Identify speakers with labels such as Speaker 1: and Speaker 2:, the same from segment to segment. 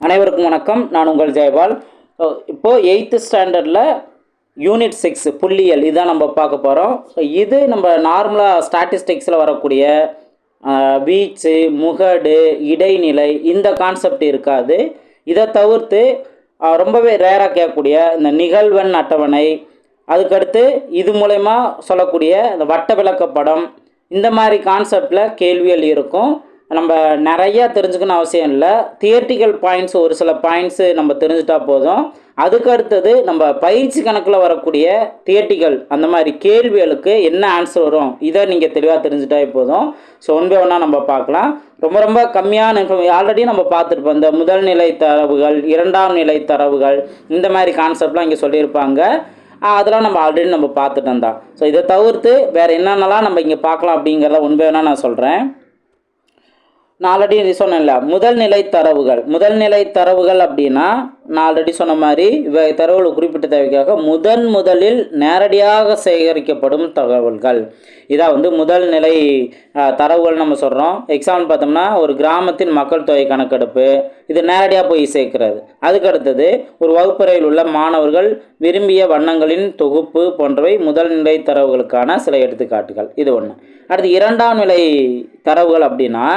Speaker 1: அனைவருக்கும் வணக்கம். நான் உங்கள் ஜெயபால். இப்போது எயித்து ஸ்டாண்டர்டில் யூனிட் சிக்ஸ் புள்ளியல் இதான் நம்ம பார்க்க போகிறோம் ஸோ இது நம்ம நார்மலாக ஸ்டாட்டிஸ்டிக்ஸில் வரக்கூடிய வீச்சு முகடு இடைநிலை இந்த கான்செப்ட் இருக்காது. இதை தவிர்த்து ரொம்பவே ரேராக கேட்கக்கூடிய இந்த நிகழ்வெண் அட்டவணை அதுக்கடுத்து இது மூலயமா சொல்லக்கூடிய இந்த வட்ட விளக்க படம் இந்த மாதிரி கான்செப்டில் கேள்விகள் இருக்கும். நம்ம நிறையா தெரிஞ்சுக்கணும் அவசியம் இல்லை. தியர்ட்டிக்கல் பாயிண்ட்ஸ் ஒரு சில பாயிண்ட்ஸு நம்ம தெரிஞ்சுட்டா போதும். அதுக்கு அடுத்தது நம்ம பயிற்சி கணக்கில் வரக்கூடிய தியர்ட்டிக்கல் அந்த மாதிரி கேள்விகளுக்கு என்ன ஆன்சர் வரும் இதை நீங்கள் தெளிவாக தெரிஞ்சுட்டா போதும். ஸோ ஒன் பை ஒன்னாக நம்ம பார்க்கலாம். ரொம்ப ரொம்ப கம்மியான இன்ஃபர்மே ஆல்ரெடி நம்ம பார்த்துருப்போம். இந்த முதல் நிலை தரவுகள் இரண்டாம் நிலை தரவுகள் இந்த மாதிரி கான்செப்ட்லாம் இங்கே சொல்லியிருப்பாங்க. அதெல்லாம் நம்ம ஆல்ரெடி நம்ம பார்த்துட்டு தான். ஸோ இதை தவிர்த்து வேறு என்னென்னலாம் நம்ம இங்கே பார்க்கலாம் அப்படிங்கிறத உண்மை வேணால் நான் சொல்கிறேன் நான் ஆல்ரெடி சொன்னேன்ல முதல் நிலை தரவுகள். முதல் நிலை தரவுகள் அப்படின்னா நான் ஆல்ரெடி சொன்ன மாதிரி இவை தரவுகள் குறிப்பிட்ட தேவைக்காக முதன் முதலில் நேரடியாக சேகரிக்கப்படும் தகவல்கள். இதான் வந்து முதல் நிலை தரவுகள் நம்ம சொல்கிறோம் எக்ஸாம்பிள் பார்த்தோம்னா ஒரு கிராமத்தின் மக்கள் தொகை கணக்கெடுப்பு. இது நேரடியாக போய் சேர்க்கிறது. அதுக்கு அடுத்தது ஒரு வகுப்பறையில் உள்ள மாணவர்கள் விரும்பிய வண்ணங்களின் தொகுப்பு போன்றவை முதல் நிலை தரவுகளுக்கான சில எடுத்துக்காட்டுகள். இது ஒன்று அடுத்து இரண்டாம் நிலை தரவுகள் அப்படின்னா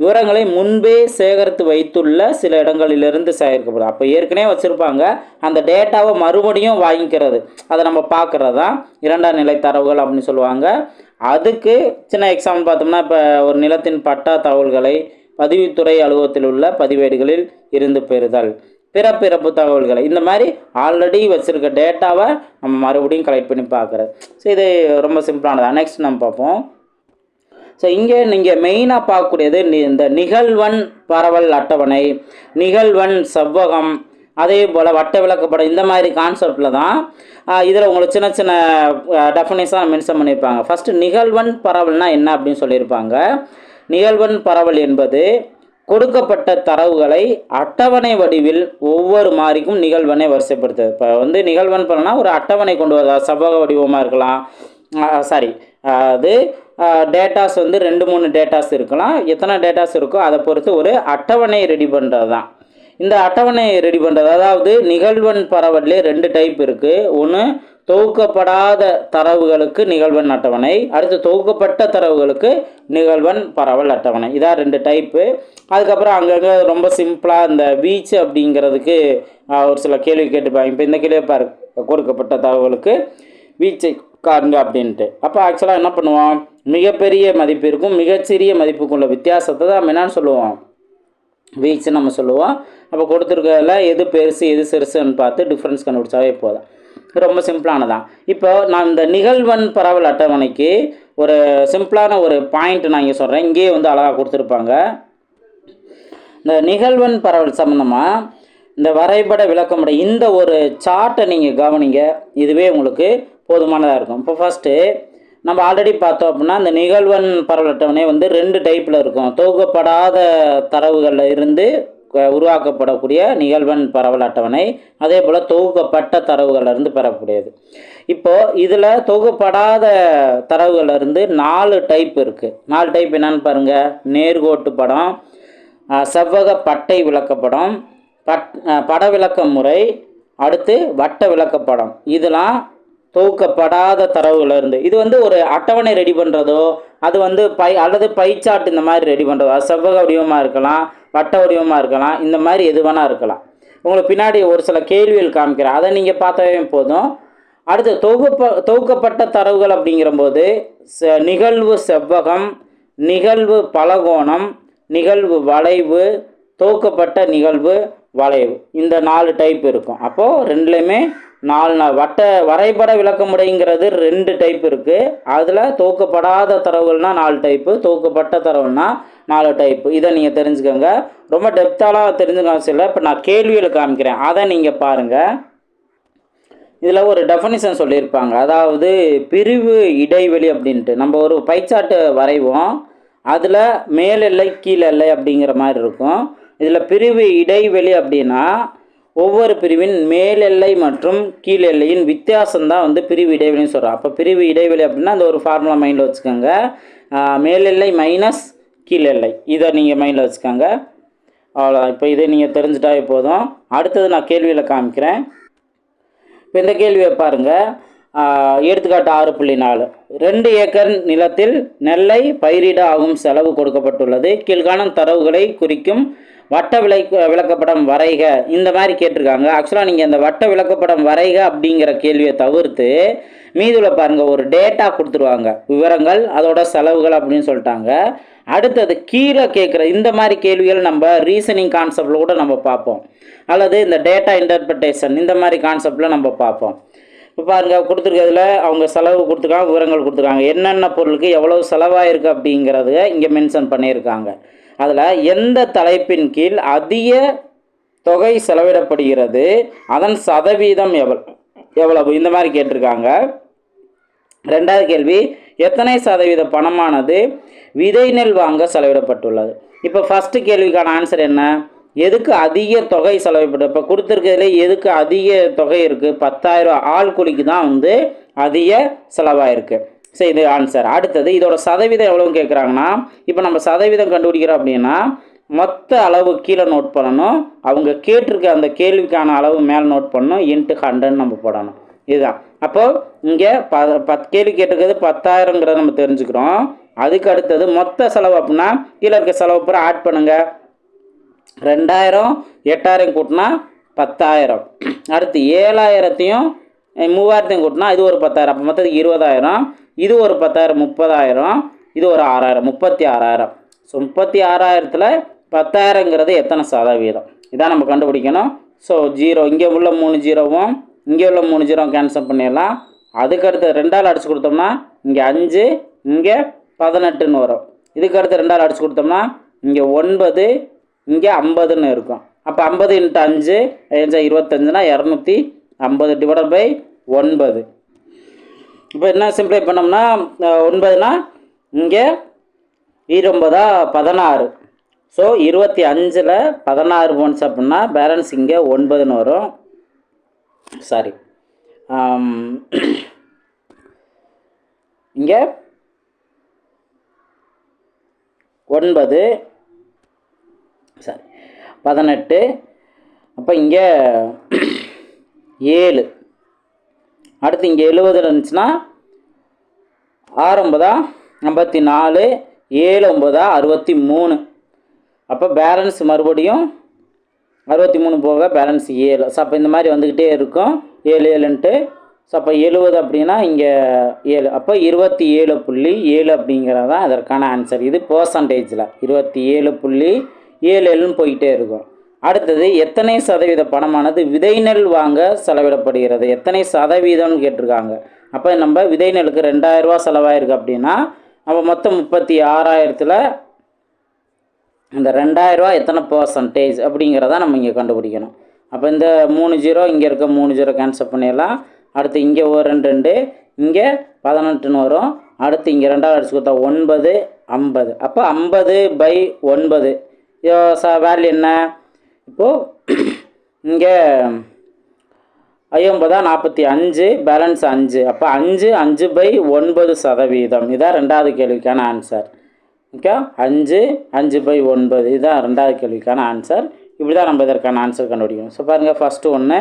Speaker 1: விவரங்களை முன்பே சேகரித்து வைத்துள்ள சில இடங்களிலிருந்து சேகரிக்கப்படும். அப்போ ஏற்கனவே வச்சுருப்பாங்க. அந்த டேட்டாவை மறுபடியும் வாங்கிக்கிறது. அதை நம்ம பார்க்குறது? தான் இரண்டாம் நிலை தரவுகள் அப்படின்னு சொல்லுவாங்க. அதுக்கு சின்ன எக்ஸாம்பிள் பார்த்தோம்னா இப்போ ஒரு நிலத்தின் பட்டா தகவல்களை பதிவுத்துறை அலுவலகத்தில் உள்ள பதிவேடுகளில் இருந்து பெறுதல். பிறப்பிறப்பு தகவல்களை. இந்த மாதிரி ஆல்ரெடி வச்சுருக்க டேட்டாவை நம்ம மறுபடியும் கலெக்ட் பண்ணி பார்க்குறது. ஸோ இது ரொம்ப சிம்பிளானதான் நெக்ஸ்ட் நம்ம பார்ப்போம். ஸோ இங்கே நீங்கள் மெயினாக பார்க்கக்கூடியது நி- இந்த நிகழ்வன் பரவல் அட்டவணை. நிகழ்வன் செவ்வகம். அதே போல் வட்ட விளக்கப்படம் இந்த மாதிரி கான்செப்டில் தான் இதில் உங்களுக்கு சின்ன சின்ன டெஃபினேஷனாக மென்ஷன் பண்ணியிருப்பாங்க. ஃபஸ்ட்டு நிகழ்வன் பரவல்னால் என்ன அப்படின்னு சொல்லியிருப்பாங்க. நிகழ்வன் பரவல் என்பது கொடுக்கப்பட்ட தரவுகளை அட்டவணை வடிவில் ஒவ்வொரு மாறிக்கும் நிகழ்வனை வரிசைப்படுத்துது. இப்போ வந்து நிகழ்வன் பரவல்னா ஒரு அட்டவணை கொண்டு வரதா. செவ்வக வடிவமாக இருக்கலாம். சாரி அது டேட்டாஸ் வந்து ரெண்டு மூணு டேட்டாஸ் இருக்கலாம். எத்தனை டேட்டாஸ் இருக்கோ அதை பொறுத்து ஒரு அட்டவணை ரெடி பண்ணுறது தான் இந்த அட்டவணையை ரெடி பண்ணுறது அதாவது நிகழ்வன் பரவல்லே ரெண்டு டைப் இருக்குது ஒன்று தொகுக்கப்படாத தரவுகளுக்கு நிகழ்வன் அட்டவணை. அடுத்து தொகுக்கப்பட்ட தரவுகளுக்கு நிகழ்வன் பரவல் அட்டவணை. இதான் ரெண்டு டைப்பு அதுக்கப்புறம் அங்கங்கே ரொம்ப சிம்பிளாக இந்த வீச்சு அப்படிங்கிறதுக்கு ஒரு சில கேள்வி கேட்டுப்பாங்க. இப்போ இந்த கேள்வியை பாரு. கொடுக்கப்பட்ட தரவுகளுக்கு வீச்சை காண்க அப்படின்ட்டு. அப்போ ஆக்சுவலாக என்ன பண்ணுவோம்? மிகப்பெரிய மதிப்பிற்கும் மிகச்சிறிய மதிப்புக்கும் உள்ள வித்தியாசத்தை தான் நம்ம என்னன்னு சொல்லுவோம்? வீக்ஸ் நம்ம சொல்லுவோம். அப்போ கொடுத்துருக்கறதுல எது பெருசு எது சிறுசுன்னு பார்த்து டிஃப்ரென்ஸ் கண்டுபிடிச்சாவே போதும். ரொம்ப சிம்பிளானதான் இப்போ நான் இந்த நிகழ்வன் பரவல் அட்டவணைக்கு ஒரு சிம்பிளான ஒரு பாயிண்ட் நான் இங்கே சொல்கிறேன் இங்கேயே வந்து அழகாக கொடுத்துருப்பாங்க. இந்த நிகழ்வன் பரவல் சம்மந்தமாக இந்த வரைபட விளக்கமுடைய இந்த ஒரு சார்ட்டை நீங்கள் கவனிங்க. இதுவே உங்களுக்கு போதுமானதாக இருக்கும். இப்போ ஃபஸ்ட்டு நம்ம ஆல்ரெடி பார்த்தோம் அப்படின்னா இந்த நிகழ்வன் பரவல் அட்டவணை வந்து ரெண்டு டைப்பில் இருக்கும். தொகுக்கப்படாத தரவுகளில் இருந்து உருவாக்கப்படக்கூடிய நிகழ்வன் பரவல் அட்டவணை அதே போல் தொகுக்கப்பட்ட தரவுகளிலிருந்து பெறக்கூடியது. இப்போது இதில் தொகுப்படாத தரவுகளிலிருந்து நாலு டைப் இருக்குது நாலு டைப் என்னன்னு பாருங்கள் நேர்கோட்டு படம் செவ்வக பட்டை விளக்கப்படம் பட் பட விளக்க முறை அடுத்து வட்ட விளக்கப்படம் இதெல்லாம் தொகுக்கப்படாத தரவுகள் இருந்து. இது வந்து ஒரு அட்டவணை ரெடி பண்ணுறதோ அது வந்து பை அல்லது பைச்சாட் இந்த மாதிரி ரெடி பண்ணுறதோ அது செவ்வக வடிவமாக இருக்கலாம் வட்ட வடிவமாக இருக்கலாம் இந்த மாதிரி எது வேணால் இருக்கலாம். உங்களுக்கு பின்னாடி ஒரு சில கேள்விகள் காமிக்கிறேன். அதை நீங்கள் பார்த்தாவே போதும். அடுத்து தொகுப்ப தொகுக்கப்பட்ட தரவுகள் அப்படிங்கிறபோது ச நிகழ்வு செவ்வகம் நிகழ்வு பலகோணம் நிகழ்வு வளைவு தொகுக்கப்பட்ட நிகழ்வு வளைவு. இந்த நாலு டைப் இருக்கும். அப்போது ரெண்டுலேயுமே நாலு நாள் வட்ட வரைபட விளக்கமுறைங்கிறது ரெண்டு டைப் இருக்குது அதில் தோக்கப்படாத தரவுகள்னால் நாலு டைப்பு தோக்கப்பட்ட தரவுன்னா நாலு டைப்பு இதை நீங்கள் தெரிஞ்சுக்கோங்க. ரொம்ப டெப்த்தாலாம் தெரிஞ்சுக்க அவசியம் இல்லை இப்போ நான் கேள்வியில் காமிக்கிறேன். அதை நீங்கள் பாருங்கள் இதில் ஒரு டெஃபனிஷன் சொல்லியிருப்பாங்க. அதாவது பிரிவு இடைவெளி அப்படின்ட்டு. நம்ம ஒரு பைச்சாட்டு வரைவோம். அதில் மேல் எல்லை கீழ் எல்லை அப்படிங்கிற மாதிரி இருக்கும். இதில் பிரிவு இடைவெளி அப்படின்னா ஒவ்வொரு பிரிவின் மேல் எல்லை மற்றும் கீழ் எல்லையின் வித்தியாசம் தான் வந்து பிரிவு இடைவெளின்னு சொல்கிறோம் அப்போ பிரிவு இடைவெளி அப்படின்னா அந்த ஒரு ஃபார்முலா மைண்டில் வச்சுக்கோங்க. மேல் எல்லை மைனஸ் கீழ் எல்லை. இதை நீங்கள் மைண்டில் வச்சுக்கோங்க. அவ்வளோதான் இப்போ இதை நீங்கள் தெரிஞ்சுட்டா போதும். அடுத்தது நான் கேள்வியில் காமிக்கிறேன். இப்போ இந்த கேள்வியை பாருங்கள் எடுத்துக்காட்டு ஆறு புள்ளி நாலு. ரெண்டு ஏக்கர் நிலத்தில் நெல்லை பயிரிட ஆகும் செலவு கொடுக்கப்பட்டுள்ளது. கீழ்காணும் தரவுகளை குறிக்கும் வட்ட விளை விளக்கப்படம் வரைக. இந்த மாதிரி கேட்டிருக்காங்க. ஆக்சுவலாக நீங்கள் இந்த வட்ட விளக்கப்படம் வரைக அப்படிங்கிற கேள்வியை தவிர்த்து மீதுல பாருங்கள் ஒரு டேட்டா கொடுத்துருவாங்க. விவரங்கள் அதோட செலவுகள் அப்படின்னு சொல்லிட்டாங்க. அடுத்தது கீழே கேட்குற இந்த மாதிரி கேள்விகள் நம்ம ரீசனிங் கான்செப்டில் கூட நம்ம பார்ப்போம். அல்லது இந்த டேட்டா இன்டர்பிரிட்டேஷன் இந்த மாதிரி கான்செப்டில் நம்ம பார்ப்போம். இப்போ பாருங்க கொடுத்துருக்கிறதுல அவங்க செலவு கொடுத்துருக்காங்க விவரங்கள் கொடுத்துருக்காங்க. என்னென்ன பொருளுக்கு எவ்வளவு செலவாயிருக்கு அப்படிங்கிறத இங்கே மென்ஷன் பண்ணியிருக்காங்க. அதில் எந்த தலைப்பின் கீழ் அதிக தொகை செலவிடப்படுகிறது அதன் சதவீதம் எவ்வளவு எவ்வளவு? இந்த மாதிரி கேட்டிருக்காங்க. ரெண்டாவது கேள்வி எத்தனை சதவீத பணமானது விதை நெல் வாங்க செலவிடப்பட்டுள்ளது? இப்போ ஃபஸ்ட்டு கேள்விக்கான ஆன்சர் என்ன? எதுக்கு அதிக தொகை செலவிடப்பட்டு இப்போ கொடுத்துருக்கிறதுல எதுக்கு அதிக தொகை இருக்குது பத்தாயிரம் ஆள் கூலிக்கு தான் வந்து அதிக செலவாயிருக்கு. சரி இது ஆன்சர் அடுத்தது இதோட சதவீதம் எவ்வளோன்னு கேட்குறாங்கன்னா இப்போ நம்ம சதவீதம் கண்டுபிடிக்கிறோம் அப்படின்னா மொத்த அளவு கீழே நோட் பண்ணணும். அவங்க கேட்டிருக்க அந்த கேள்விக்கான அளவு மேலே நோட் பண்ணணும். இன்ட்டு ஹண்ட்ரட்னு நம்ம போடணும். இதுதான். அப்போது இங்கே ப பத் கேள்வி கேட்டிருக்கிறது பத்தாயிரங்கிறத நம்ம தெரிஞ்சுக்கிறோம். அதுக்கு அடுத்தது மொத்த செலவு அப்படின்னா கீழே இருக்க செலவு பூரா ஆட் பண்ணுங்கள் ரெண்டாயிரம் எட்டாயிரம் கூட்டினா பத்தாயிரம். அடுத்து ஏழாயிரத்தையும் மூவாயிரத்தையும் கூட்டினா இது ஒரு பத்தாயிரம். அப்போ மொத்தத்துக்கு இருபதாயிரம். இது ஒரு பத்தாயிரம் முப்பதாயிரம் இது ஒரு ஆறாயிரம் முப்பத்தி ஆறாயிரம். ஸோ முப்பத்தி ஆறாயிரத்தில் பத்தாயிரங்கிறது எத்தனை சதவீதம்? இதான் நம்ம கண்டுபிடிக்கணும். ஸோ ஜீரோ இங்கே உள்ள மூணு ஜீரோவும் இங்கே உள்ள மூணு ஜீரோ கேன்சல் பண்ணிடலாம். அதுக்கு அடுத்து ரெண்டாள் அடிச்சு கொடுத்தோம்னா இங்கே அஞ்சு இங்கே பதினெட்டுன்னு வரும். இதுக்கு அடுத்து ரெண்டாள் அடிச்சு கொடுத்தோம்னா இங்கே ஒன்பது இங்கே ஐம்பதுன்னு இருக்கும். அப்போ ஐம்பது இன்ட்டு அஞ்சு அஞ்சா இருபத்தஞ்சுனா இரநூத்தி ஐம்பது டிவைடட் பை ஒன்பது. இப்போ என்ன சிம்ப்ளை பண்ணோம்னா ஒன்பதுனா இங்கே இருபதா பதினாறு. ஸோ இருபத்தி அஞ்சில் பதினாறு போன்ஸ் அப்படின்னா பேலன்ஸ் இங்கே ஒன்பதுன்னு வரும். சாரி இங்கே ஒன்பது சாரி பதினெட்டு. அப்போ இங்கே ஏழு. அடுத்து இங்கே எழுபது இருந்துச்சுன்னா ஆறு ஒன்பதா? ஐம்பத்தி நாலு ஏழு ஒன்பதா? அறுபத்தி மூணு அப்போ பேலன்ஸ் மறுபடியும் அறுபத்தி மூணு போக பேலன்ஸ் ஏழு. ஸோ அப்போ இந்த மாதிரி வந்துக்கிட்டே இருக்கும். ஏழு ஏழுன்ட்டு. ஸோ அப்போ எழுபது அப்படின்னா இங்கே ஏழு. அப்போ இருபத்தி ஏழு புள்ளி ஏழு அப்படிங்கிறது தான் அதற்கான ஆன்சர் இது பர்சன்டேஜில் இருபத்தி ஏழு புள்ளி ஏழு ஏழுன்னு போயிட்டே இருக்கும். அடுத்தது எத்தனை சதவீத பணமானது விதை நெல் வாங்க செலவிடப்படுகிறது? எத்தனை சதவீதம்னு கேட்டிருக்காங்க. அப்போ நம்ம விதை நெல்லுக்கு ரெண்டாயிரரூவா செலவாயிருக்கு அப்படின்னா நம்ம மொத்தம் முப்பத்தி ஆறாயிரத்தில் இந்த ரெண்டாயிரரூவா எத்தனை பர்சன்டேஜ் அப்படிங்கிறத நம்ம இங்கே கண்டுபிடிக்கணும். அப்போ இந்த மூணு ஜீரோ இங்கே இருக்க மூணு ஜீரோ கேன்சல் பண்ணிடலாம். அடுத்து இங்கே ஒரு ரெண்டு ரெண்டு இங்கே பதினெட்டுன்னு வரும். அடுத்து இங்கே ரெண்டாவது அடிச்சு கொடுத்தா ஒன்பது ஐம்பது. அப்போ ஐம்பது பை ஒன்பது. ச வேல்யூ என்ன? இப்போது இங்கே ஐம்பதா நாற்பத்தி அஞ்சு பேலன்ஸ் அஞ்சு. அப்போ அஞ்சு அஞ்சு பை ஒன்பது சதவீதம். இதான் ரெண்டாவது கேள்விக்கான ஆன்சர் ஓகே அஞ்சு அஞ்சு பை ஒன்பது. இதுதான் ரெண்டாவது கேள்விக்கான ஆன்சர் இப்படி தான் நம்ம இதற்கான ஆன்சர் கண்டுபிடிக்கணும். ஸோ பாருங்கள் ஃபஸ்ட்டு ஒன்று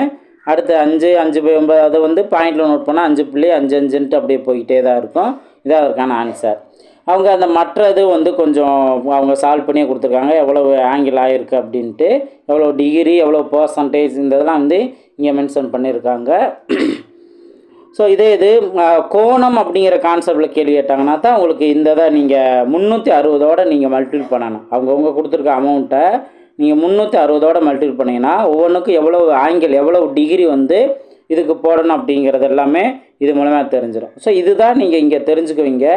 Speaker 1: அடுத்து அஞ்சு அஞ்சு பை ஒன்பது. அதை வந்து பாயிண்டில் நோட் பண்ணால் அஞ்சு புள்ளி அஞ்சு அஞ்சுன்ட்டு அப்படியே போய்கிட்டே தான் இருக்கும். இதான் அதற்கான ஆன்சர் அவங்க அந்த மற்றது வந்து கொஞ்சம் அவங்க சால்வ் பண்ணியே கொடுத்துருக்காங்க. எவ்வளவு ஆங்கிள் ஆகிருக்கு அப்படின்ட்டு எவ்வளோ டிகிரி எவ்வளோ பர்சன்டேஜ் இந்த இதெல்லாம் வந்து இங்கே மென்ஷன் பண்ணியிருக்காங்க ஸோ இதே இது கோணம் அப்படிங்கிற கான்செப்டில் கேள்வி கேட்டாங்கன்னா தான் உங்களுக்கு இந்த இதை நீங்கள் முந்நூற்றி அறுபதோடு நீங்கள் மல்டிபிள் பண்ணணும். அவங்கவுங்க கொடுத்துருக்க அமௌண்ட்டை நீங்கள் முந்நூற்றி அறுபதோடு மல்டிபிள் பண்ணிங்கன்னா ஒவ்வொன்றுக்கும் எவ்வளோ ஆங்கிள் எவ்வளோ டிகிரி வந்து இதுக்கு போடணும் அப்படிங்கிறது எல்லாமே இது மூலமாக தெரிஞ்சிடும் ஸோ இதுதான் நீங்கள் இங்கே தெரிஞ்சுக்குவீங்க.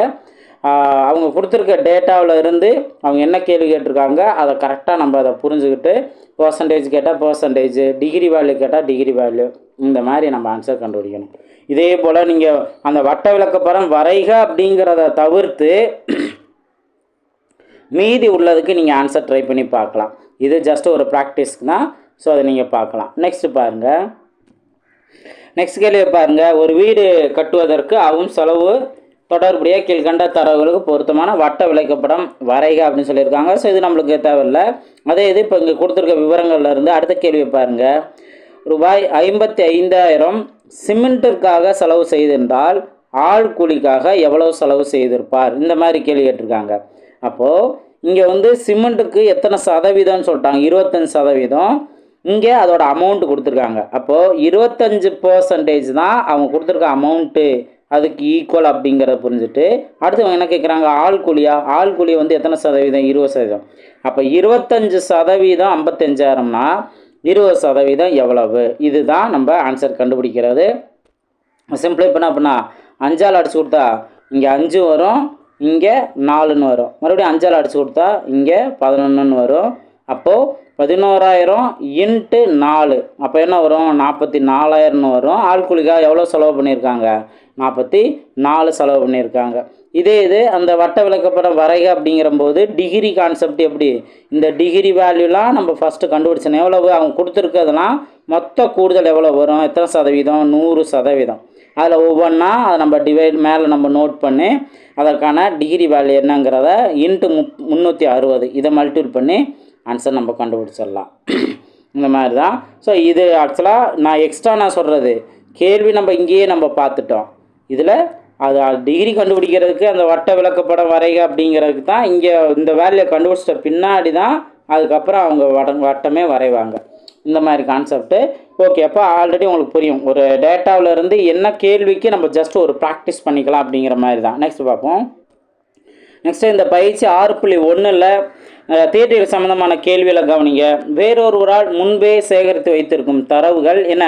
Speaker 1: அவங்க கொடுத்துருக்க டேட்டாவில் இருந்து அவங்க என்ன கேள்வி கேட்டிருக்காங்க அதை கரெக்டாக நம்ம அதை புரிஞ்சுக்கிட்டு பர்சன்டேஜ் கேட்டால் பர்சன்டேஜ் டிகிரி வேல்யூ கேட்டால் டிகிரி வேல்யூ இந்த மாதிரி நம்ம ஆன்சர் கண்டுபிடிக்கணும். இதே போல் நீங்கள் அந்த வட்ட விளக்கப்படம் வரைக அப்படிங்கிறத தவிர்த்து மீதி உள்ளதுக்கு நீங்கள் ஆன்சர் ட்ரை பண்ணி பார்க்கலாம். இது ஜஸ்ட் ஒரு ப்ராக்டிஸ்க்கு தான் ஸோ அதை நீங்கள் பார்க்கலாம். நெக்ஸ்ட் பாருங்கள் நெக்ஸ்ட் கேள்வி பாருங்கள் ஒரு வீடு கட்டுவதற்கு அவும் செலவு தொடர்புடைய கீழ்கண்ட தரவுகளுக்கு பொருத்தமான வட்ட விளக்கப்படம் வரைக அப்படின்னு சொல்லியிருக்காங்க. ஸோ இது நம்மளுக்கு தேவையில்லை. அதே இது இப்போ இங்கே கொடுத்துருக்க விவரங்கள்லேருந்து அடுத்த கேள்வி பாருங்கள் ரூபாய் ஐம்பத்தி ஐந்தாயிரம் சிமெண்ட்டிற்காக செலவு செய்திருந்தால் ஆள் கூலிக்காக எவ்வளவு செலவு செய்திருப்பார்? இந்த மாதிரி கேள்வி கேட்டிருக்காங்க. அப்போது இங்கே வந்து சிமெண்ட்டுக்கு எத்தனை சதவீதம்னு சொல்லிட்டாங்க. இருபத்தஞ்சு சதவீதம். இங்கே அதோட அமௌண்ட் கொடுத்துருக்காங்க. அப்போது இருபத்தஞ்சு பர்சன்டேஜ் தான் அவங்க கொடுத்துருக்க அமௌண்ட்டு அதுக்கு ஈக்குவல் அப்படிங்கிறத புரிஞ்சுட்டு அடுத்தவங்க என்ன கேட்குறாங்க ஆள் கூலியா? ஆள் கூலி வந்து எத்தனை சதவீதம்? இருபது சதவீதம். அப்போ இருபத்தஞ்சு சதவீதம் ஐம்பத்தஞ்சாயிரம்னா இருபது சதவீதம் எவ்வளவு? இதுதான் நம்ம ஆன்சர் கண்டுபிடிக்கிறது. சிம்பிளாக இப்போ என்ன அஞ்சால் அடிச்சு கொடுத்தா இங்கே அஞ்சு வரும் இங்கே நாலுன்னு வரும். மறுபடியும் அஞ்சால் அடிச்சு கொடுத்தா இங்கே பதினொன்றுன்னு வரும். அப்போது பதினோராயிரம் இன்ட்டு நாலு. அப்போ என்ன வரும்? நாற்பத்தி நாலாயிரம்னு வரும். ஆள் கூலிக்காக எவ்வளோ செலவு பண்ணியிருக்காங்க? நாற்பத்தி நாலு செலவு பண்ணியிருக்காங்க. இதே இது அந்த வட்ட விளக்கப்படம் வரைக அப்படிங்கிறம்போது டிகிரி கான்செப்ட் எப்படி? இந்த டிகிரி வேல்யூலாம் நம்ம ஃபஸ்ட்டு கண்டுபிடிச்சோம். எவ்வளவு அவங்க கொடுத்துருக்கிறதுலாம் மொத்த கூடுதல் எவ்வளோ வரும்? எத்தனை சதவீதம்? நூறு சதவீதம். அதில் ஒவ்வொன்றா அதை நம்ம டிவைட் மேலே நம்ம நோட் பண்ணி அதற்கான டிகிரி வேல்யூ என்னங்கிறத இன்ட்டு முப் முந்நூற்றி அறுபது. இதை மல்டிபிள் பண்ணி ஆன்சர் நம்ம கண்டுபிடிச்சிடலாம். இந்த மாதிரி தான் ஸோ இது ஆக்சுவலாக நான் எக்ஸ்ட்ரா நான் சொல்கிறது கேள்வி நம்ம இங்கேயே நம்ம பார்த்துட்டோம். இதில் அது டிகிரி கண்டுபிடிக்கிறதுக்கு அந்த வட்ட விளக்கப்படம் வரைக அப்படிங்கிறதுக்கு தான் இங்கே இந்த வேலையை கண்டுபிடிச்சிட்ட பின்னாடி தான் அதுக்கப்புறம் அவங்க வட வட்டமே வரைவாங்க. இந்த மாதிரி கான்செப்ட்டு ஓகே அப்போ ஆல்ரெடி உங்களுக்கு புரியும். ஒரு டேட்டாவில் இருந்து என்ன கேள்விக்கு நம்ம ஜஸ்ட் ஒரு ப்ராக்டிஸ் பண்ணிக்கலாம் அப்படிங்கிற மாதிரி தான். நெக்ஸ்ட் பார்ப்போம். நெக்ஸ்ட்டு இந்த பயிற்சி ஆறு புள்ளி ஒன்றில் தேர்தல் சம்பந்தமான கேள்வியில் கவனிங்க. வேறொருவரால் முன்பே சேகரித்து வைத்திருக்கும் தரவுகள் என்ன?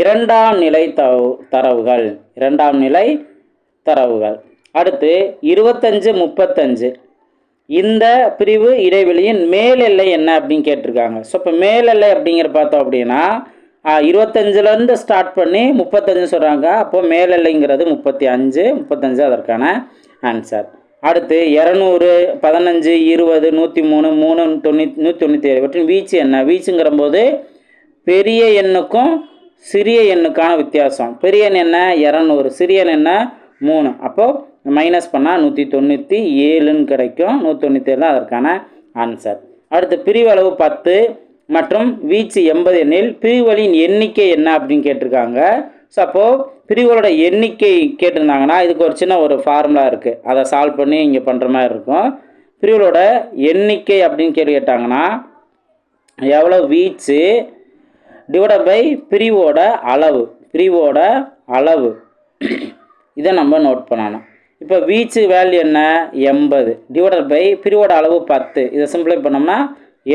Speaker 1: இரண்டாம் நிலை தரவு தரவுகள். இரண்டாம் நிலை தரவுகள். அடுத்து இருபத்தஞ்சு முப்பத்தஞ்சு. இந்த பிரிவு இடைவெளியின் மேல் எல்லை என்ன அப்படின்னு கேட்டிருக்காங்க. ஸோ இப்போ மேல் எல்லை அப்படிங்கிற பார்த்தோம் அப்படின்னா இருபத்தஞ்சிலேருந்து ஸ்டார்ட் பண்ணி முப்பத்தஞ்சு சொல்கிறாங்க அப்போது மேல் எல்லைங்கிறது முப்பத்தி அஞ்சு முப்பத்தஞ்சு அதற்கான ஆன்சர் அடுத்து இரநூறு பதினஞ்சு இருபது நூற்றி மூணு மூணு தொண்ணூற்றி நூற்றி தொண்ணூற்றி ஏழு இவற்றின் வீச்சு என்ன? வீச்சுங்கிற போது பெரிய எண்ணுக்கும் சிறிய எண்ணுக்கான வித்தியாசம். பெரிய எண் என்ன? இரநூறு. சிறிய எண் என்ன? மூணு. அப்போது மைனஸ் பண்ணால் நூற்றி தொண்ணூற்றி ஏழுன்னு கிடைக்கும். நூற்றி தொண்ணூற்றி ஏழு தான் அதற்கான ஆன்சர் அடுத்து பிரிவளவு பத்து மற்றும் வீச்சு எண்பது எண்ணில் பிரிவுகளின் எண்ணிக்கை என்ன அப்படின்னு கேட்டிருக்காங்க? ஸோ அப்போது பிரிவுகளோட எண்ணிக்கை கேட்டிருந்தாங்கன்னா இதுக்கு ஒரு சின்ன ஒரு ஃபார்முலா இருக்குது அதை சால்வ் பண்ணி இங்கே பண்ணுற மாதிரி இருக்கும். பிரிவுகளோட எண்ணிக்கை அப்படின்னு கேள்வி கேட்டாங்கன்னா எவ்வளோ வீச்சு டிவைட் பை பிரிவோட அளவு பிரிவோட அளவு. இதை நம்ம நோட் பண்ணணும். இப்போ வீச்சு வேல்யூ என்ன? எண்பது. டிவைடட் பை பிரிவோட அளவு பத்து. இதை சிம்பிளை பண்ணோம்னா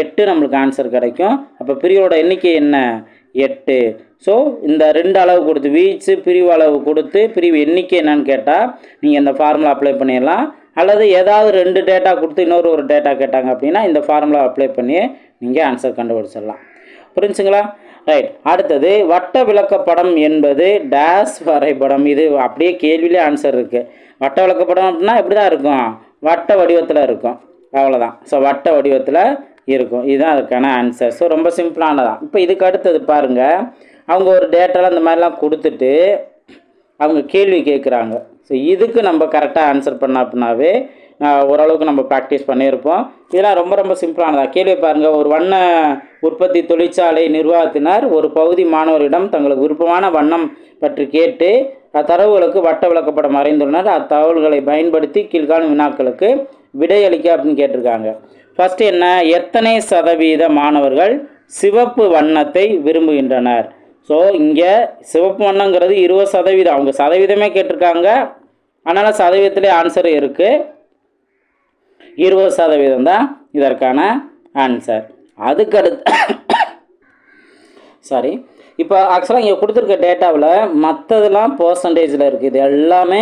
Speaker 1: எட்டு நம்மளுக்கு ஆன்சர் கிடைக்கும். அப்போ பிரிவோட எண்ணிக்கை என்ன? எட்டு. ஸோ இந்த ரெண்டு அளவு கொடுத்து வீச்சு பிரிவு அளவு கொடுத்து பிரிவு எண்ணிக்கை என்னன்னு கேட்டால் நீங்கள் இந்த ஃபார்முலா அப்ளை பண்ணிடலாம். அல்லது ஏதாவது ரெண்டு டேட்டா கொடுத்து இன்னொரு ஒரு டேட்டா கேட்டாங்க அப்படின்னா இந்த ஃபார்முலா அப்ளை பண்ணி நீங்கள் ஆன்சர் கண்டுபிடிச்சிடலாம். புரிஞ்சுங்களா? ரைட் அடுத்தது வட்ட விளக்கப்படம் என்பது டேஸ் வரைபடம். இது அப்படியே கேள்வியிலே ஆன்சர் இருக்குது வட்ட விளக்கப்படம் அப்படின்னா இப்படி தான் இருக்கும்? வட்ட வடிவத்தில் இருக்கும். அவ்வளோதான் ஸோ வட்ட வடிவத்தில் இருக்கும். இதுதான் அதுக்கான ஆன்சர் ஸோ ரொம்ப சிம்பிளானதான் இப்போ இதுக்கு அடுத்தது பாருங்கள் அவங்க ஒரு டேட்டாலாம் இந்த மாதிரிலாம் கொடுத்துட்டு அவங்க கேள்வி கேட்குறாங்க ஸோ இதுக்கு நம்ம கரெக்டாக ஆன்சர் பண்ண அப்படின்னாவே ஓரளவுக்கு நம்ம ப்ராக்டிஸ் பண்ணியிருப்போம். இதெல்லாம் ரொம்ப ரொம்ப சிம்பிளானதா கேள்வி பாருங்கள் ஒரு வண்ண உற்பத்தி தொழிற்சாலை நிர்வாகத்தினர் ஒரு பகுதி மாணவரிடம் தங்களுக்கு விருப்பமான வண்ணம் பற்றி கேட்டு அத்தரவுகளுக்கு வட்ட விளக்கப்படம் வரைந்துள்ளனர். அத்தகவல்களை பயன்படுத்தி கீழ்காணும் வினாக்களுக்கு விடையளிக்க அப்படின்னு கேட்டிருக்காங்க. ஃபஸ்ட்டு என்ன? எத்தனை சதவீத மாணவர்கள் சிவப்பு வண்ணத்தை விரும்புகின்றனர்? ஸோ இங்கே சிவப்பு வண்ணங்கிறது இருபது சதவீதம். அவங்க சதவீதமே கேட்டிருக்காங்க. அதனால் சதவீதத்திலே ஆன்சர் இருக்குது இருபது சதவீதம் தான் இதற்கான ஆன்சர் அதுக்கடுத்து சாரி இப்போ ஆக்சுவலாக இங்கே கொடுத்துருக்க டேட்டாவில் மற்றதெல்லாம் பர்சன்டேஜில் இருக்குது இது எல்லாமே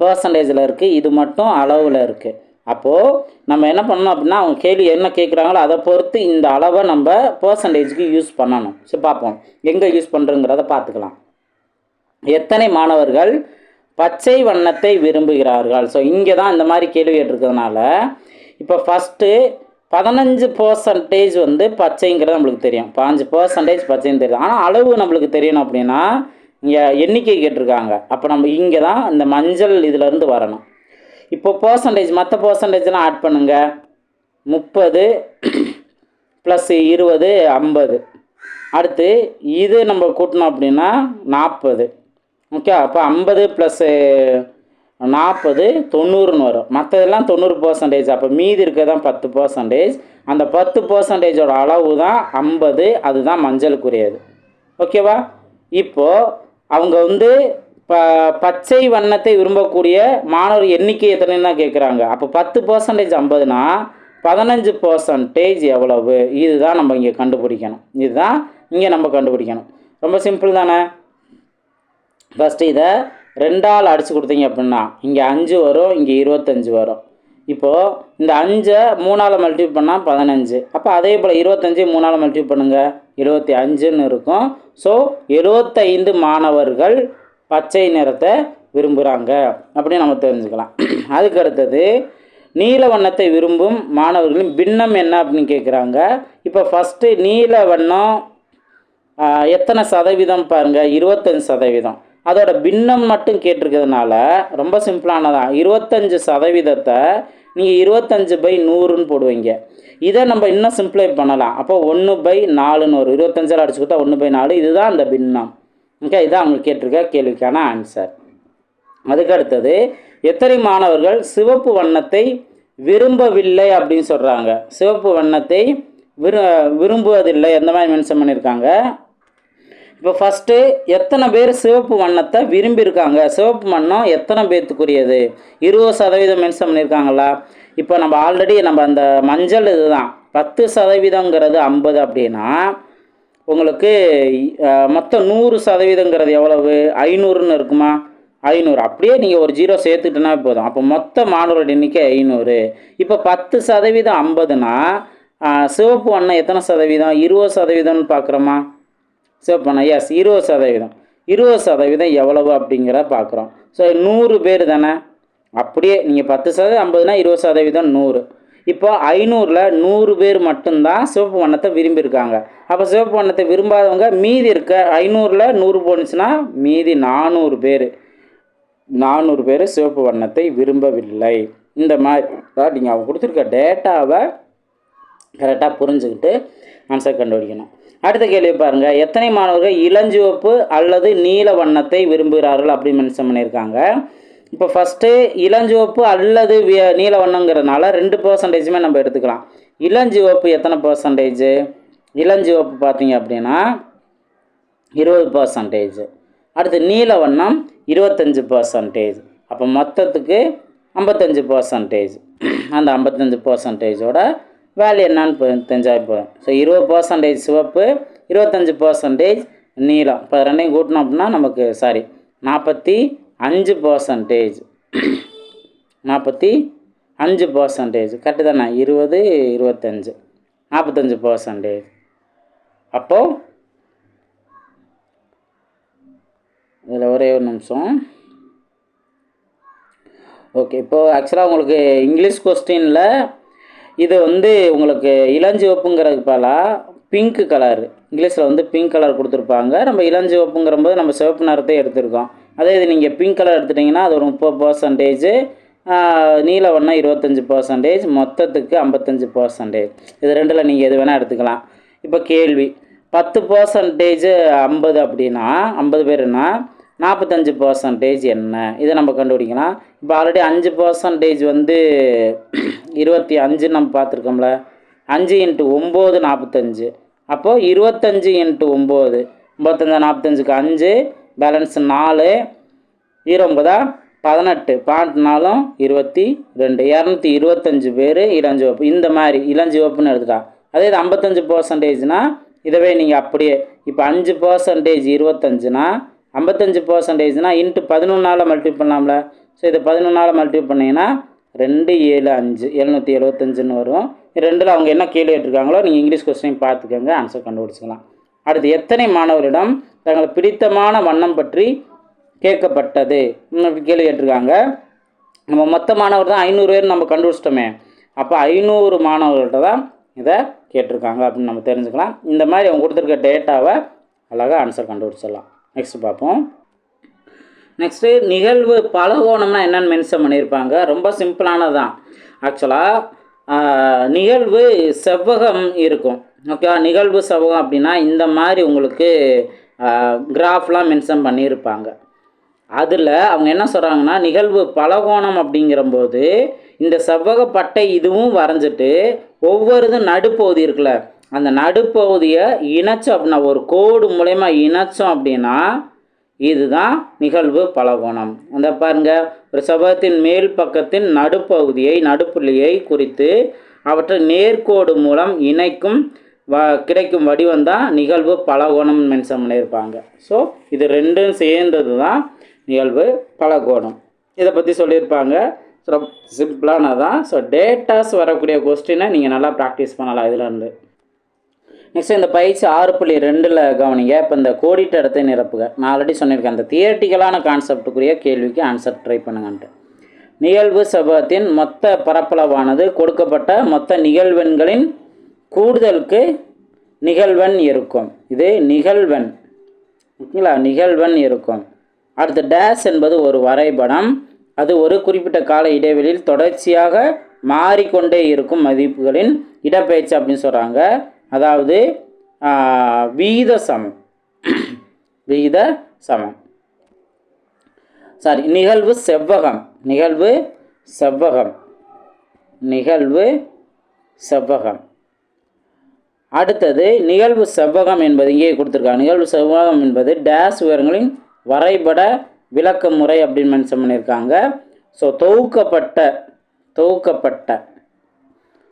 Speaker 1: பர்சன்டேஜில் இருக்குது இது மட்டும் அளவில் இருக்குது அப்போது நம்ம என்ன பண்ணணும் அப்படின்னா அவங்க கேள்வி என்ன கேட்குறாங்களோ அதை பொறுத்து இந்த அளவை நம்ம பர்சன்டேஜ்க்கு யூஸ் பண்ணணும். சரி பார்ப்போம். எங்கே யூஸ் பண்ணுறோங்கிறத பார்த்துக்கலாம். எத்தனை மாணவர்கள் பச்சை வண்ணத்தை விரும்புகிறார்கள்? ஸோ இங்கே தான் இந்த மாதிரி கேள்வி கேட்டிருக்கிறதுனால இப்போ ஃபஸ்ட்டு பதினஞ்சு பர்சன்டேஜ் வந்து பச்சைங்கிறது நம்மளுக்கு தெரியும். பாஞ்சு பர்சன்டேஜ் பச்சைன்னு தெரியும் ஆனால் அளவு நம்மளுக்கு தெரியணும் அப்படின்னா இங்கே எண்ணிக்கை கேட்டிருக்காங்க. அப்போ நம்ம இங்கே தான் இந்த மஞ்சள் இதிலேருந்து வரணும். இப்போ பர்சன்டேஜ் மற்ற பர்சன்டேஜ்லாம் ஆட் பண்ணுங்க. முப்பது ப்ளஸ் இருபது ஐம்பது. அடுத்து இது நம்ம கூட்டினோம் அப்படின்னா நாற்பது ஓகே அப்போ ஐம்பது ப்ளஸ்ஸு நாற்பது தொண்ணூறுன்னு வரும். மற்றதெல்லாம் தொண்ணூறு பர்சன்டேஜ் அப்போ மீதி இருக்கதான் பத்து பர்சன்டேஜ் அந்த பத்து பர்சன்டேஜோட அளவு தான் ஐம்பது. அதுதான் மஞ்சளுக்குரியது. ஓகேவா இப்போது அவங்க வந்து ப பச்சை வண்ணத்தை விரும்பக்கூடிய மாணவர் எண்ணிக்கை எத்தனைன்னு தான் கேட்குறாங்க அப்போ பத்து பர்சன்டேஜ் ஐம்பதுனா பதினஞ்சு பர்சன்டேஜ் எவ்வளவு? இதுதான் நம்ம இங்கே கண்டுபிடிக்கணும். இதுதான் இங்கே நம்ம கண்டுபிடிக்கணும். ரொம்ப சிம்பிள் தானே? ஃபஸ்ட்டு இதை ரெண்டால் அடித்து கொடுத்தீங்க அப்படின்னா இங்கே அஞ்சு வரும் இங்கே இருபத்தஞ்சு வரும். இப்போது இந்த அஞ்சை மூணால் மல்டிப்ளை பண்ணால் பதினஞ்சு. அப்போ அதே போல் இருபத்தஞ்சு மூணால் மல்டிப்ளை பண்ணுங்கள் இருபத்தி அஞ்சுன்னு இருக்கும். ஸோ எழுபத்தைந்து மாணவர்கள் பச்சை நிறத்தை விரும்புகிறாங்க அப்படின்னு நம்ம தெரிஞ்சுக்கலாம். அதுக்கு அடுத்தது நீல வண்ணத்தை விரும்பும் மாணவர்களின் பின்னம் என்ன அப்படின்னு கேட்குறாங்க இப்போ ஃபஸ்ட்டு நீல வண்ணம் எத்தனை சதவீதம் பாருங்கள் இருபத்தஞ்சு சதவீதம். அதோட பின்னம் மட்டும் கேட்டிருக்கிறதுனால ரொம்ப சிம்பிளானதான் இருபத்தஞ்சு சதவீதத்தை நீங்கள் இருபத்தஞ்சு பை நூறுன்னு போடுவீங்க. இதை நம்ம இன்னும் சிம்பிளை பண்ணலாம். அப்போ ஒன்று பை நாலுன்னு வரும். இருபத்தஞ்சில் அடிச்சு கொடுத்தா ஒன்று பை நாலு. இதுதான் அந்த பின்னம். ஓகே இதான் அவங்க கேட்டிருக்க கேள்விக்கான ஆன்சர் அதுக்கு அடுத்தது எத்தனை மாணவர்கள் சிவப்பு வண்ணத்தை விரும்பவில்லை அப்படின்னு சொல்கிறாங்க சிவப்பு வண்ணத்தை விரு விரும்புவதில்லை எந்த மாதிரி மென்ஷன் பண்ணியிருக்காங்க. இப்போ ஃபஸ்ட்டு எத்தனை பேர் சிவப்பு வண்ணத்தை விரும்பியிருக்காங்க? சிவப்பு வண்ணம் எத்தனை பேர்த்துக்குரியது? இருபது சதவீதம் மென்ஷன் பண்ணியிருக்காங்களா? இப்போ நம்ம ஆல்ரெடி நம்ம அந்த மஞ்சள் இதுதான். பத்து சதவீதங்கிறது ஐம்பது அப்படின்னா உங்களுக்கு மொத்தம் நூறு சதவீதங்கிறது எவ்வளவு? ஐநூறுன்னு இருக்குமா? ஐநூறு. அப்படியே நீங்கள் ஒரு ஜீரோ சேர்த்துட்டுனா போதும். அப்போ மொத்த மாணவரோட எண்ணிக்கை ஐநூறு. இப்போ பத்து சதவீதம் ஐம்பதுனா சிவப்பு அண்ணன் எத்தனை சதவீதம்? இருபது சதவீதம்னு பார்க்குறோமா சிவப்பு அண்ணன் எஸ் இருபது சதவீதம். இருபது சதவீதம் எவ்வளவு அப்படிங்கிற பார்க்குறோம் ஸோ நூறு பேர் தானே? அப்படியே நீங்கள் பத்து சதவீதம் ஐம்பதுனா இருபது சதவீதம் நூறு. இப்போ ஐநூறில் நூறு பேர் மட்டும்தான் சிவப்பு வண்ணத்தை விரும்பியிருக்காங்க. அப்போ சிவப்பு வண்ணத்தை விரும்பாதவங்க மீதி இருக்க ஐநூறில் நூறு போணுச்சுன்னா மீதி நானூறு பேர். நானூறு பேர் சிவப்பு வண்ணத்தை விரும்பவில்லை. இந்த மாதிரி அதாவது நீங்கள் அவங்க கொடுத்துருக்க டேட்டாவை கரெக்டாக புரிஞ்சுக்கிட்டு ஆன்சர் கண்டுபிடிக்கணும். அடுத்த கேள்வி பாருங்கள் எத்தனை மாணவர்கள் இளஞ்சிவப்பு அல்லது நீல வண்ணத்தை விரும்புகிறார்கள் அப்படின்னு மென்ஷன் பண்ணியிருக்காங்க. இப்போ ஃபஸ்ட்டு இளஞ்சிவப்பு அல்லது நீல வண்ணங்கிறதுனால ரெண்டு பர்சன்டேஜுமே நம்ம எடுத்துக்கலாம். இளஞ்சிவப்பு எத்தனை பர்சன்டேஜ் இளஞ்சிவப்பு பார்த்தீங்க அப்படின்னா இருபது பர்சன்டேஜ் அடுத்து நீல வண்ணம் இருபத்தஞ்சி பர்சன்டேஜ் அப்போ மொத்தத்துக்கு ஐம்பத்தஞ்சு பர்சன்டேஜ் அந்த ஐம்பத்தஞ்சு பர்சன்டேஜோட வேல்யூ என்னான்னு தெரிஞ்சால் போதும் ஸோ இருபது பர்சன்டேஜ் சிவப்பு இருபத்தஞ்சி பர்சன்டேஜ் நீலம். இப்போ ரெண்டையும் கூட்டினோம் அப்படின்னா நமக்கு சாரி நாற்பத்தி அஞ்சு பர்சன்டேஜ் நாற்பத்தி அஞ்சு பர்சன்டேஜ் கரெக்டு தானே? இருபது இருபத்தஞ்சு. நாற்பத்தஞ்சு பர்சன்டேஜ் அப்போது இதில் ஒரே ஒரு நிமிஷம். ஓகே இப்போது ஆக்சுவலாக உங்களுக்கு இங்கிலீஷ் கொஸ்டினில் இது வந்து உங்களுக்கு இளஞ்சிவப்புங்கிறதுக்கு பலாக பிங்க் கலர் இங்கிலீஷில் வந்து பிங்க் கலர் கொடுத்துருப்பாங்க. நம்ம இளஞ்சிவப்புங்கிறம்போது நம்ம சிவப்பு நிறத்தை எடுத்திருக்கோம். அதே இது நீங்கள் பிங்க் கலர் எடுத்துட்டிங்கன்னா அது ஒரு முப்பது பர்சன்டேஜ் நீல வண்ணம் இருபத்தஞ்சி பர்சன்டேஜ் மொத்தத்துக்கு ஐம்பத்தஞ்சு பர்சன்டேஜ் இது ரெண்டில் நீங்கள் எது வேணால் எடுத்துக்கலாம். இப்போ கேள்வி பத்து பர்சன்டேஜ் ஐம்பது அப்படின்னா ஐம்பது பேருன்னா நாற்பத்தஞ்சு பர்சன்டேஜ் என்ன? இதை நம்ம கண்டுபிடிக்கலாம். இப்போ ஆல்ரெடி அஞ்சு பர்சன்டேஜ் வந்து இருபத்தி அஞ்சு நம்ம பார்த்துருக்கோம்ல. அஞ்சு இன்ட்டு ஒம்பது நாற்பத்தஞ்சு அப்போது இருபத்தஞ்சு இன்ட்டு ஒம்பது. ஐம்பத்தஞ்சா நாற்பத்தஞ்சுக்கு அஞ்சு. பேலன்ஸ் நாலு இருபதா பதினெட்டு. பாயிண்ட் நாலும் இருபத்தி ரெண்டு. இரநூத்தி இருபத்தஞ்சு பேர் இளஞ்சிவப்பு இந்த மாதிரி இளஞ்சிவப்புன்னு எடுத்துட்டா. அதே இது ஐம்பத்தஞ்சு பர்சன்டேஜ்னால் இதவே நீங்கள் அப்படியே இப்போ அஞ்சு பர்சன்டேஜ் இருபத்தஞ்சுனா ஐம்பத்தஞ்சு பர்சன்டேஜ்னா இன்ட்டு பதினொன்றால் மல்டிப்ளை பண்ணலாம்ல. ஸோ இதை பதினொன்றால் மல்டிப்ளை பண்ணிங்கன்னா ரெண்டு ஏழு அஞ்சு எழுநூற்றி எழுபத்தஞ்சுன்னு வரும். ரெண்டில் அவங்க என்ன கேள்வி கேட்டிருக்காங்களோ நீங்கள் இங்கிலீஷ் கொஸ்டின் பார்த்துக்கோங்க ஆன்சர் கண்டுபிடிச்சிக்கலாம். அடுத்து எத்தனை மாணவரிடம் தங்கள் பிடித்தமான வண்ணம் பற்றி கேட்கப்பட்டது? கேள்வி கேட்டிருக்காங்க. நம்ம மொத்த மாணவர் தான் ஐநூறு பேர் நம்ம கண்டுபிடிச்சிட்டோமே. அப்போ ஐநூறு மாணவர்கள்ட்ட தான் இதை கேட்டிருக்காங்க அப்படின்னு நம்ம தெரிஞ்சுக்கலாம். இந்த மாதிரி அவங்க கொடுத்துருக்க டேட்டாவை அழகாக ஆன்சர் கண்டுபிடிச்சிடலாம். நெக்ஸ்ட் பார்ப்போம். நெக்ஸ்ட்டு நிகழ்வு பலகோணம்னா என்னென்னு மென்ஷன் பண்ணியிருப்பாங்க. ரொம்ப சிம்பிளானது தான் ஆக்சுவலாக நிகழ்வு செவ்வகம் இருக்கும். ஓகே நிகழ்வு சவகம் அப்படின்னா இந்த மாதிரி உங்களுக்கு கிராஃப்லாம் மென்ஷன் பண்ணியிருப்பாங்க. அதில் அவங்க என்ன சொல்கிறாங்கன்னா நிகழ்வு பலகோணம் அப்படிங்கிறம்போது இந்த செவ்வக பட்டை இதுவும் வரைஞ்சிட்டு ஒவ்வொருதும் நடுப்பகுதி இருக்குல்ல அந்த நடுப்பகுதியை இணைச்சோம் அப்படின்னா ஒரு கோடு மூலயமா இணைச்சோம் அப்படின்னா இதுதான் நிகழ்வு பலகோணம். அந்த பாருங்க ஒரு செவ்வகத்தின் மேல் பக்கத்தின் நடுப்பகுதியை நடுப்புள்ளியை குறித்து அவற்றை நேர்கோடு மூலம் இணைக்கும் வ கிடைக்கும் வடிவம் தான் நிகழ்வு பலகோணம் மென்ஷன் பண்ணியிருப்பாங்க ஸோ இது ரெண்டும் சேர்ந்தது தான் நிகழ்வு பலகோணம். இதை பற்றி சொல்லியிருப்பாங்க. ஸோ சிம்பிளானதான் ஸோ டேட்டாஸ் வரக்கூடிய கொஸ்டினை நீங்கள் நல்லா ப்ராக்டிஸ் பண்ணலாம் இதிலேருந்து. நெக்ஸ்ட் இந்த பயிற்சி ஆறு புள்ளி ரெண்டில் கவனிங்க. இப்போ இந்த கோடிட்ட இடத்தை நிரப்புக நான் ஆல்ரெடி சொல்லியிருக்கேன். அந்த தியரட்டிக்கலான கான்செப்டுக்குரிய கேள்விக்கு ஆன்சர் ட்ரை பண்ணுங்கன்ட்டு. நிகழ்வு செவ்வகத்தின் மொத்த பரப்பளவானது கொடுக்கப்பட்ட மொத்த நிகழ்வெண்களின் கூடுதலுக்கு நிகழ்வன் இருக்கும். இது நிகழ்வன். ஓகேங்களா நிகழ்வன் இருக்கும். அடுத்து டேஸ் என்பது ஒரு வரைபடம். அது ஒரு குறிப்பிட்ட கால இடைவெளியில் தொடர்ச்சியாக மாறிக்கொண்டே இருக்கும் மதிப்புகளின் இடப்பெயர்ச்சி அப்படின்னு சொல்கிறாங்க அதாவது வீத விகித சமம். விகித சமம். சாரி நிகழ்வு செவ்வகம். நிகழ்வு செவ்வகம். நிகழ்வு செவ்வகம். அடுத்தது நிகழ்வு செவ்வகம் என்பது இங்கே கொடுத்துருக்காங்க. நிகழ்வு செவ்வகம் என்பது டேஸ் உயரங்களின் வரைபட விளக்க முறை அப்படின்னு மென்ஷன் பண்ணியிருக்காங்க. ஸோ தொகுக்கப்பட்ட தொகுக்கப்பட்ட.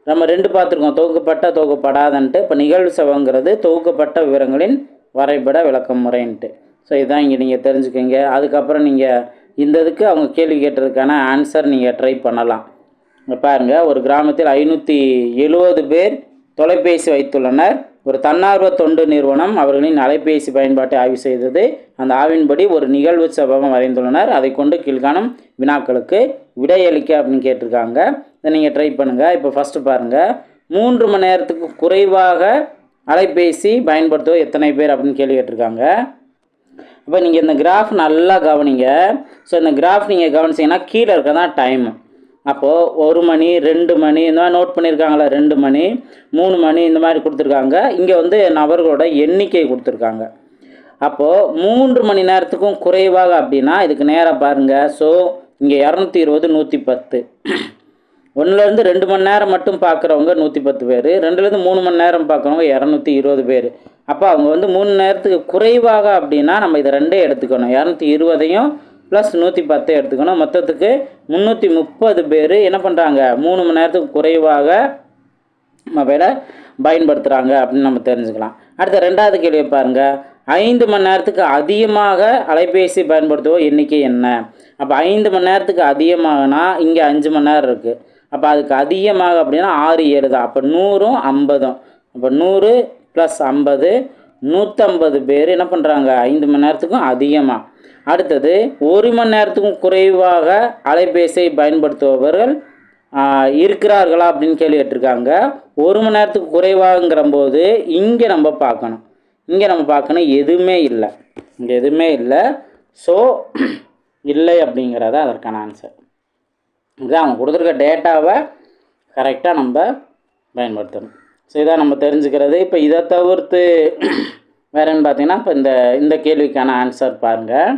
Speaker 1: நம்ம ரெண்டு பார்த்துருக்கோம். தொகுக்கப்பட்ட தொகுக்கப்படாதன்ட்டு இப்போ நிகழ்வு செவ்வங்கிறது தொகுக்கப்பட்ட விவரங்களின் வரைபட விளக்க முறைன்ட்டு ஸோ இதான் இங்கே நீங்கள் தெரிஞ்சுக்கோங்க. அதுக்கப்புறம் நீங்கள் இந்த இதுக்கு அவங்க கேள்வி கேட்டதுக்கான ஆன்சர் நீங்கள் ட்ரை பண்ணலாம். பாருங்கள் ஒரு கிராமத்தில் ஐநூற்றி எழுபது பேர் தொலைபேசி வைத்துள்ளனர். ஒரு தன்னார்வ தொண்டு நிறுவனம் அவர்களின் அலைபேசி பயன்பாட்டை ஆய்வு செய்தது. அந்த ஆய்வின்படி ஒரு நிகழ்வு செவ்வகம் வரைந்துள்ளனர் அதை கொண்டு கீழ்காணும் வினாக்களுக்கு விடையளிக்க அப்படின்னு கேட்டிருக்காங்க. இதை நீங்கள் ட்ரை பண்ணுங்கள் இப்போ ஃபஸ்ட்டு பாருங்கள் மூன்று மணி நேரத்துக்கு குறைவாக அலைபேசி பயன்படுத்துவோம் எத்தனை பேர் அப்படின்னு கேள்வி கேட்டிருக்காங்க. அப்போ நீங்கள் இந்த கிராஃப் நல்லா கவனிங்க. ஸோ இந்த கிராஃப் நீங்கள் கவனிச்சிங்கன்னா கீழே இருக்க தான் டைம் அப்போது ஒரு மணி ரெண்டு மணி இந்த மாதிரி நோட் பண்ணியிருக்காங்களா ரெண்டு மணி மூணு மணி இந்த மாதிரி கொடுத்துருக்காங்க. இங்கே வந்து நபர்களோட எண்ணிக்கை கொடுத்துருக்காங்க. அப்போது மூன்று மணி நேரத்துக்கும் குறைவாக அப்படின்னா இதுக்கு நேராக பாருங்கள் ஸோ இங்கே இரநூத்தி இருபது நூற்றி பத்து. ஒன்றுலேருந்து ரெண்டு மணி நேரம் மட்டும் பார்க்குறவங்க நூற்றி பத்து பேர். ரெண்டுலேருந்து மூணு மணி நேரம் பார்க்குறவங்க இரநூத்தி இருபது பேர். அப்போ அவங்க வந்து மூணு நேரத்துக்கு குறைவாக அப்படின்னா நம்ம இதை ரெண்டே எடுத்துக்கணும். இரநூத்தி இருபதையும் ப்ளஸ் நூற்றி பத்து எடுத்துக்கணும். மொத்தத்துக்கு முந்நூற்றி முப்பது பேர் என்ன பண்ணுறாங்க மூணு மணி நேரத்துக்கு குறைவாக மொபைலை பயன்படுத்துகிறாங்க அப்படின்னு நம்ம தெரிஞ்சுக்கலாம். அடுத்த ரெண்டாவது கேள்வி பாருங்கள் ஐந்து மணி நேரத்துக்கு அதிகமாக அலைபேசி பயன்படுத்துவோம் எண்ணிக்கை என்ன? அப்போ ஐந்து மணி நேரத்துக்கு அதிகமாகனா இங்கே அஞ்சு மணி நேரம் இருக்குது அப்போ அதுக்கு அதிகமாக அப்படின்னா ஆறு ஏழு தான். அப்போ நூறும் ஐம்பதும். அப்போ நூறு ப்ளஸ் ஐம்பது நூற்றம்பது பேர் என்ன பண்ணுறாங்க ஐந்து மணி நேரத்துக்கும் அதிகமாக அடுத்தது ஒரு மணி நேரத்துக்கும் குறைவாக அலைபேசியை பயன்படுத்துபவர்கள் இருக்கிறார்களா அப்படின்னு கேள்வி கேட்டிருக்காங்க. ஒரு மணி நேரத்துக்கு குறைவாங்கிற போது இங்கே நம்ம பார்க்கணும். இங்கே நம்ம பார்க்கணும் எதுவுமே இல்லை. இங்கே எதுவுமே இல்லை. ஸோ இல்லை அப்படிங்கிறத அதற்கான ஆன்சர் இதுதான் அவங்க கொடுத்துருக்க டேட்டாவை கரெக்டாக நம்ம பயன்படுத்தணும். ஸோ இதாக நம்ம தெரிஞ்சுக்கிறது. இப்போ இதை தவிர்த்து வேறன்னு பார்த்தீங்கன்னா இப்போ இந்த இந்த கேள்விக்கான ஆன்சர் பாருங்கள்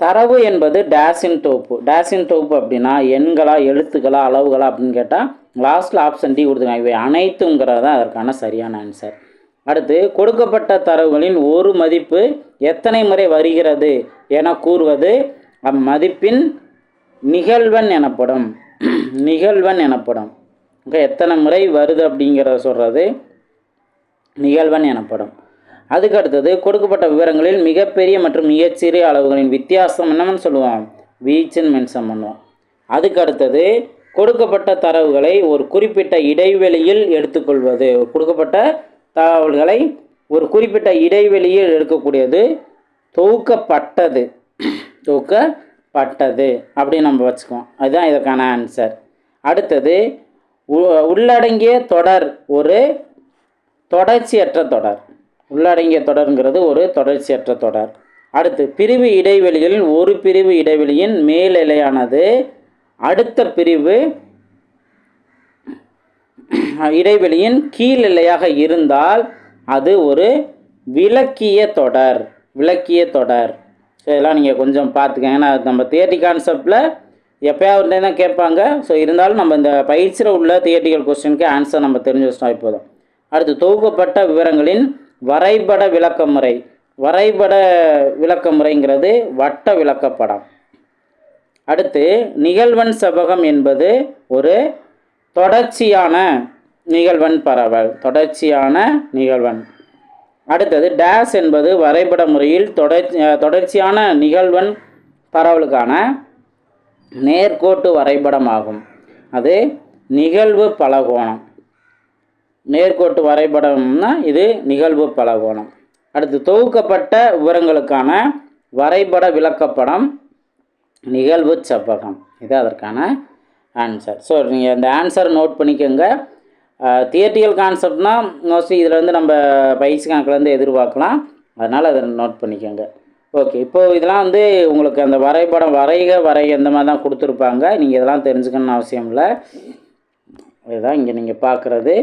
Speaker 1: தரவு என்பது டேஸின் டோப்பு டேஸின் டோப்பு அப்படின்னா எண்களா எழுத்துக்களா அளவுகளா அப்படின்னு கேட்டால் லாஸ்ட்டில் ஆப்ஷன் டி கொடுத்துருக்காங்க. இவை அனைத்துங்கிறது தான் அதற்கான சரியான ஆன்சர் அடுத்து கொடுக்கப்பட்ட தரவுகளின் ஒரு மதிப்பு எத்தனை முறை வருகிறது என கூறுவது. அம்மதிப்பின் நிகழ்வன் எனப்படும். நிகழ்வன் எனப்படும். ஓகே எத்தனை முறை வருது அப்படிங்கிறத சொல்கிறது நிகழ்வன் எனப்படும். அதுக்கு அடுத்தது கொடுக்கப்பட்ட விவரங்களில் மிகப்பெரிய மற்றும் மிகச்சிறிய அளவுகளின் வித்தியாசம் என்னன்னு சொல்லுவோம்? வீச்சுன்னு மென்ஷன் பண்ணுவோம். அதுக்கு அடுத்தது கொடுக்கப்பட்ட தரவுகளை ஒரு குறிப்பிட்ட இடைவெளியில் எடுத்துக்கொள்வது. கொடுக்கப்பட்ட தகவல்களை ஒரு குறிப்பிட்ட இடைவெளியில் எடுக்கக்கூடியது தொகுக்கப்பட்டது. தொகுக்கப்பட்டது அப்படின்னு நம்ம வச்சுக்குவோம். அதுதான் இதற்கான ஆன்சர் அடுத்தது உள்ளடங்கிய தொடர் ஒரு தொடர்ச்சியற்ற தொடர். உள்ளடங்கிய தொடருங்கிறது ஒரு தொடர்ச்சியற்ற தொடர். அடுத்து பிரிவு இடைவெளிகளில் ஒரு பிரிவு இடைவெளியின் மேல் அடுத்த பிரிவு இடைவெளியின் கீழ் எல்லையாக இருந்தால் அது ஒரு விளக்கிய தொடர். விளக்கிய தொடர். இதெல்லாம் நீங்கள் கொஞ்சம் பார்த்துக்கங்க. ஏன்னா நம்ம தியேட்டி கான்செப்டில் எப்போயாவது தான் கேட்பாங்க. ஸோ இருந்தாலும் நம்ம இந்த பயிற்சியில் உள்ள தியேட்டிக்கல் கொஸ்டினுக்கு ஆன்சர் நம்ம தெரிஞ்சு வச்சிட்டோம் இப்போதும் அடுத்து தொகுக்கப்பட்ட விவரங்களின் வரைபட விளக்க முறை வரைபட விளக்க முறைங்கிறது வட்ட விளக்கப்படம். அடுத்து நிகழ்வன் செவ்வகம் என்பது ஒரு தொடர்ச்சியான நிகழ்வன் பரவல். தொடர்ச்சியான நிகழ்வன் அடுத்தது டேஸ் என்பது வரைபட முறையில் தொடர் தொடர்ச்சியான நிகழ்வன் பரவலுக்கான நேர்கோட்டு வரைபடம் ஆகும் அது நிகழ்வு பலகோணம். நேர்கோட்டு வரைபடம்னா இது நிகழ்வு பலகோணம். அடுத்து தொகுக்கப்பட்ட விவரங்களுக்கான வரைபட விளக்கப்படம் நிகழ்வு செவ்வகம். இது அதற்கான ஆன்சர் ஸோ நீங்கள் இந்த ஆன்சர் நோட் பண்ணிக்கோங்க. தியேட்டிக்கல் கான்செப்ட்னால் மோஸ்ட்லி இதில் வந்து நம்ம பயிற்சி கணக்கிலேருந்து எதிர்பார்க்கலாம். அதனால் அதை நோட் பண்ணிக்கோங்க. ஓகே இப்போது இதெல்லாம் வந்து உங்களுக்கு அந்த வரைபடம் வரைக வரைக இந்த மாதிரி தான் கொடுத்துருப்பாங்க. நீங்கள் இதெல்லாம் தெரிஞ்சுக்கணும்னு அவசியம் இல்லை. இதுதான் இங்கே நீங்கள் பார்க்குறது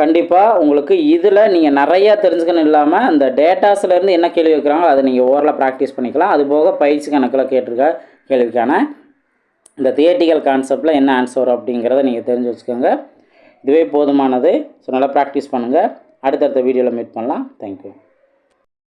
Speaker 1: கண்டிப்பாக உங்களுக்கு இதில் நீங்கள் நிறையா தெரிஞ்சுக்கணும் இல்லாமல் அந்த டேட்டாஸ்லேருந்து என்ன கேள்வி வைக்கிறாங்களோ அதை நீங்கள் ஓரளவு ப்ராக்டிஸ் பண்ணிக்கலாம். அது போக பயிற்சி கணக்கில் கேட்டிருக்க கேள்விக்கான இந்த தியேட்டிக்கல் கான்செப்டில் என்ன ஆன்சர் அப்படிங்கிறத நீங்கள் தெரிஞ்சு வச்சுக்கோங்க. இதுவே போதுமானது. ஸோ நல்லா ப்ராக்டிஸ் பண்ணுங்கள் அடுத்தடுத்த வீடியோவில் மீட் பண்ணலாம். தேங்க்யூ